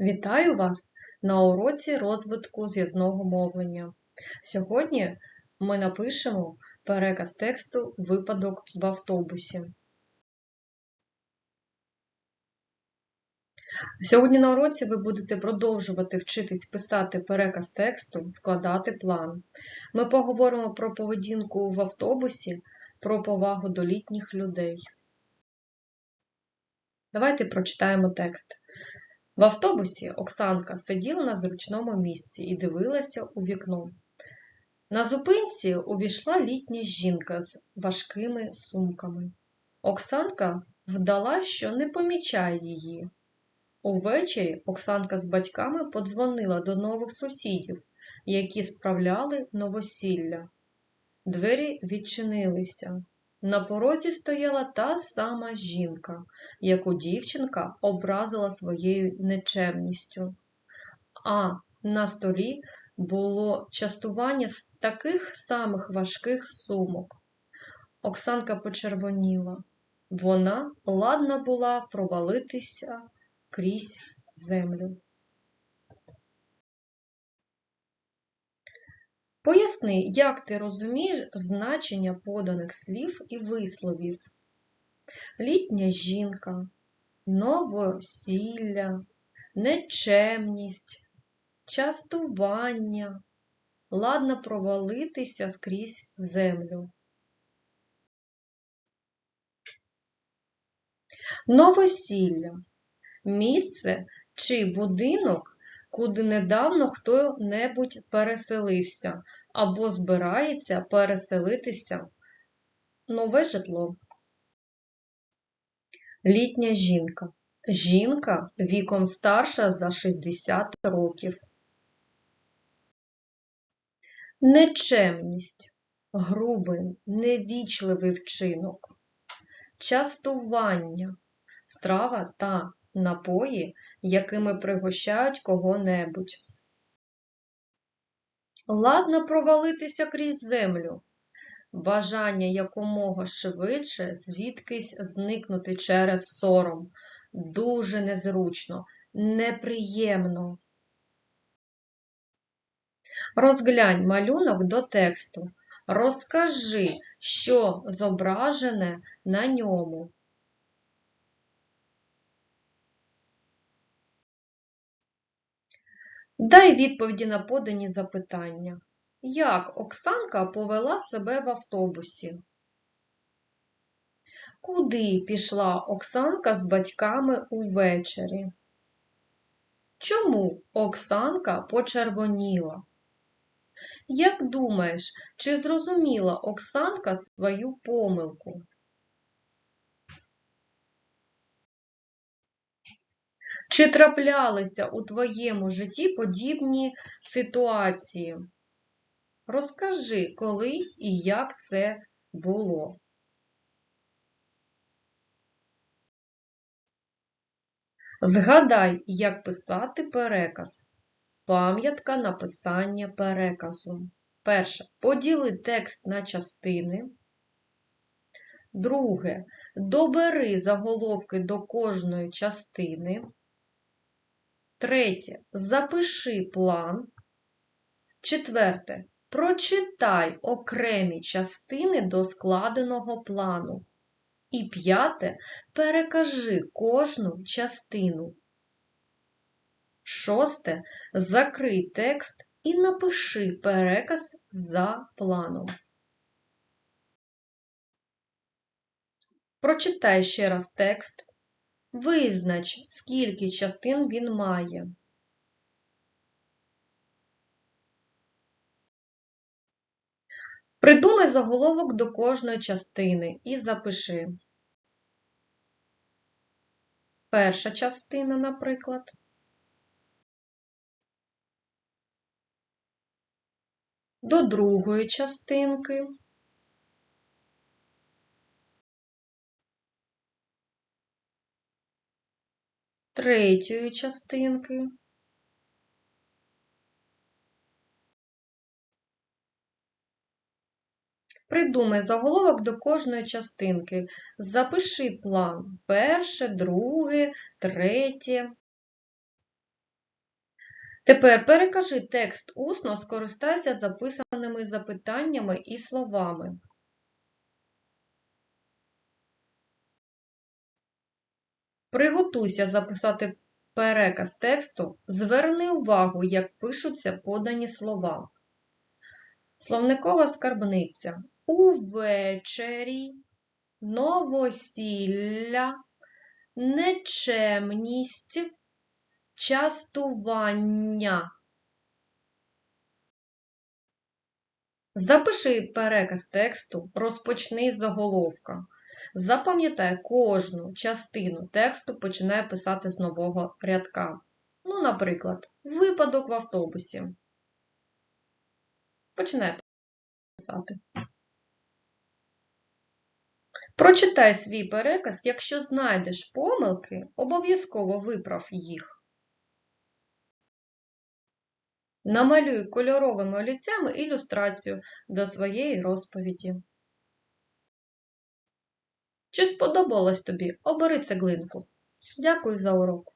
Вітаю вас на уроці розвитку зв'язного мовлення. Сьогодні ми напишемо переказ тексту «Випадок в автобусі». Сьогодні на уроці ви будете продовжувати вчитись писати переказ тексту, складати план. Ми поговоримо про поведінку в автобусі, про повагу до літніх людей. Давайте прочитаємо текст. В автобусі Оксанка сиділа на зручному місці і дивилася у вікно. На зупинці увійшла літня жінка з важкими сумками. Оксанка вдала, що не помічає її. Увечері Оксанка з батьками подзвонила до нових сусідів, які справляли новосілля. Двері відчинилися. На порозі стояла та сама жінка, яку дівчинка образила своєю нечемністю. А на столі було частування з таких самих важких сумок. Оксанка почервоніла. Вона ладна була провалитися крізь землю. Поясни, як ти розумієш значення поданих слів і висловів. Літня жінка, новосілля, нечемність, частування, ладно провалитися скрізь землю. Новосілля місце чи будинок, куди недавно хто-небудь переселився або збирається переселитися нове житло. Літня жінка. Жінка віком старша за 60 років. Нечемність. Грубий, невічливий вчинок. Частування. Страва та напої, якими пригощають кого-небудь. Ладно провалитися крізь землю, бажання якомога швидше звідкись зникнути через сором. Дуже незручно, неприємно. Розглянь малюнок до тексту. Розкажи, що зображене на ньому. Дай відповіді на подані запитання. Як Оксанка повела себе в автобусі? Куди пішла Оксанка з батьками увечері? Чому Оксанка почервоніла? Як думаєш, чи зрозуміла Оксанка свою помилку? Чи траплялися у твоєму житті подібні ситуації? Розкажи, коли і як це було. Згадай, як писати переказ. Пам'ятка написання переказу. Перше. Поділи текст на частини. Друге. Добери заголовки до кожної частини. Третє. Запиши план. Четверте. Прочитай окремі частини до складеного плану. І п'яте. Перекажи кожну частину. Шосте. Закрий текст і напиши переказ за планом. Прочитай ще раз текст. Визнач, скільки частин він має. Придумай заголовок до кожної частини і запиши. Перша частина, наприклад. До другої частинки. Третьої частинки. Придумай заголовок до кожної частинки. Запиши план. Перше, друге, третє. Тепер перекажи текст усно, скористайся записаними запитаннями і словами. Приготуйся записати переказ тексту. Зверни увагу, як пишуться подані слова. Словникова скарбниця. Увечері, новосілля, нечемність, частування. Запиши переказ тексту, розпочни з заголовка. Запам'ятай, кожну частину тексту починає писати з нового рядка. Ну, наприклад, випадок в автобусі. Починай писати. Прочитай свій переказ, якщо знайдеш помилки, обов'язково виправ їх. Намалюй кольоровими олівцями ілюстрацію до своєї розповіді. Чи сподобалось тобі? Обери цеглинку. Дякую за урок.